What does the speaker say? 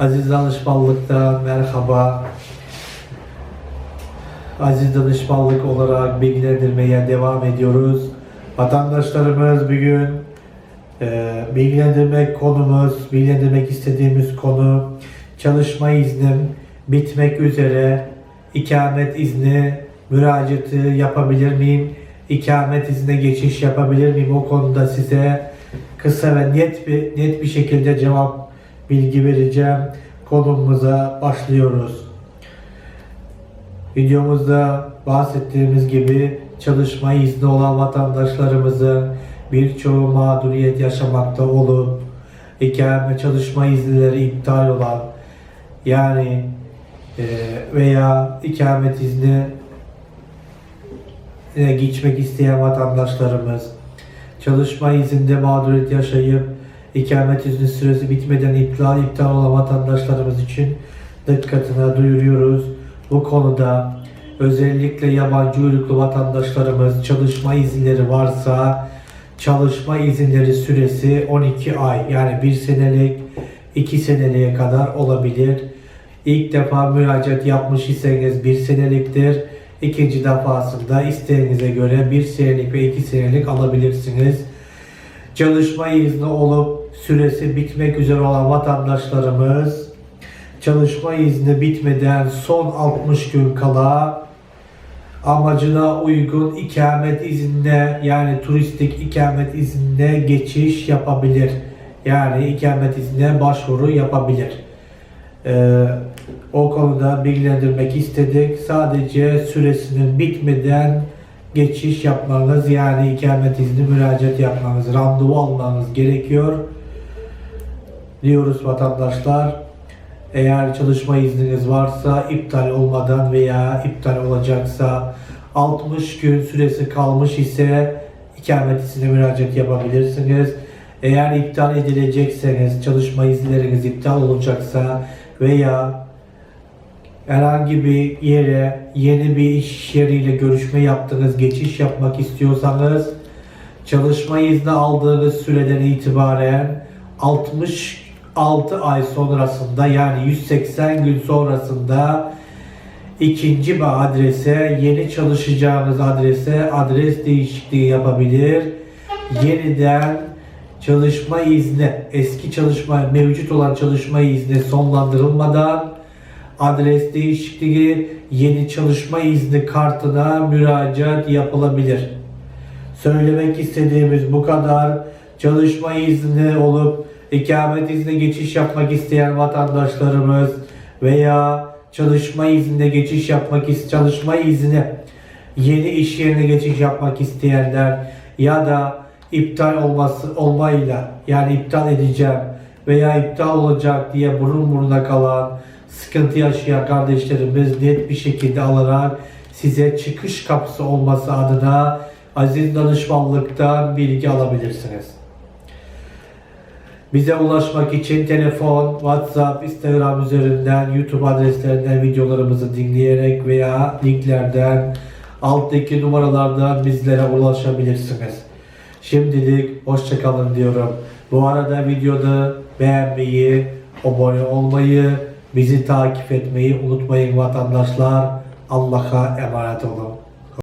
Aziz Danışmanlık'ta merhaba. Aziz Danışmanlık olarak bilgilendirmeye devam ediyoruz. Vatandaşlarımız bugün e, bilgilendirmek konumuz, bilgilendirmek istediğimiz konu çalışma iznim bitmek üzere ikamet izni müracaatı yapabilir miyim? İkamet iznine geçiş yapabilir miyim? O konuda size kısa ve net bir net bir şekilde cevap bilgi vereceğim. Konumuza başlıyoruz. Videomuzda bahsettiğimiz gibi çalışma izni olan vatandaşlarımızın birçoğu mağduriyet yaşamakta olup ikamet çalışma izinleri iptal olan yani e, veya ikamet izni e, geçmek isteyen vatandaşlarımız çalışma izinde mağduriyet yaşayıp ikamet izni süresi bitmeden iptal iptal olan vatandaşlarımız için dikkatine duyuruyoruz. Bu konuda özellikle yabancı uyruklu vatandaşlarımız çalışma izinleri varsa çalışma izinleri süresi 12 ay yani 1 senelik 2 seneliğe kadar olabilir. İlk defa müracaat yapmış iseniz 1 seneliktir. İkinci defasında isteğinize göre 1 senelik ve 2 senelik alabilirsiniz. Çalışma izni olup süresi bitmek üzere olan vatandaşlarımız çalışma izni bitmeden son 60 gün kala amacına uygun ikamet iznine yani turistik ikamet iznine geçiş yapabilir. Yani ikamet iznine başvuru yapabilir. Ee, o konuda bilgilendirmek istedik. Sadece süresinin bitmeden geçiş yapmanız yani ikamet izni müracaat yapmanız, randevu almanız gerekiyor diyoruz vatandaşlar. Eğer çalışma izniniz varsa iptal olmadan veya iptal olacaksa 60 gün süresi kalmış ise ikamet iznine müracaat yapabilirsiniz. Eğer iptal edilecekseniz, çalışma izinleriniz iptal olacaksa veya herhangi bir yere yeni bir iş yeriyle görüşme yaptınız, geçiş yapmak istiyorsanız çalışma izni aldığınız süreden itibaren 66 ay sonrasında yani 180 gün sonrasında ikinci bir adrese, yeni çalışacağınız adrese adres değişikliği yapabilir. Yeniden çalışma izni, eski çalışma, mevcut olan çalışma izni sonlandırılmadan adres değişikliği, yeni çalışma izni kartına müracaat yapılabilir. Söylemek istediğimiz bu kadar. Çalışma izni olup ikamet izni geçiş yapmak isteyen vatandaşlarımız veya çalışma iznine geçiş yapmak çalışma izni yeni iş yerine geçiş yapmak isteyenler ya da iptal olması olmayla yani iptal edeceğim veya iptal olacak diye burun buruna kalan sıkıntı yaşayan kardeşlerimiz net bir şekilde alarak size çıkış kapısı olması adına aziz danışmanlıktan bilgi alabilirsiniz. Bize ulaşmak için telefon, WhatsApp, Instagram üzerinden, YouTube adreslerinden videolarımızı dinleyerek veya linklerden alttaki numaralardan bizlere ulaşabilirsiniz. Şimdilik hoşçakalın diyorum. Bu arada videoda beğenmeyi, abone olmayı, bizi takip etmeyi unutmayın vatandaşlar. Allah'a emanet olun.